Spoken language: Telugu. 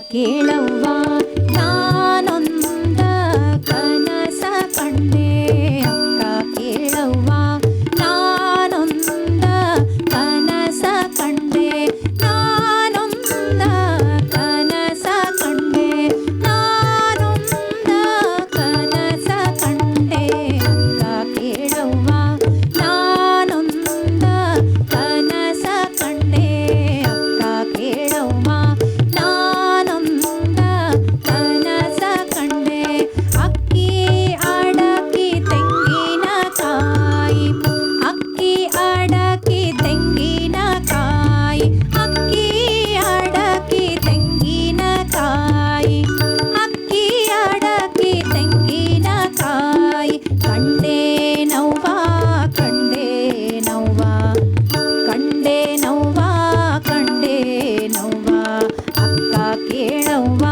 चेलव्वा, लानोंद कनस पड़्णे కండే నవ్వా కండే నవ్వా కండే నవ్వా కండే నవ్వా అక్క కేళవ్వా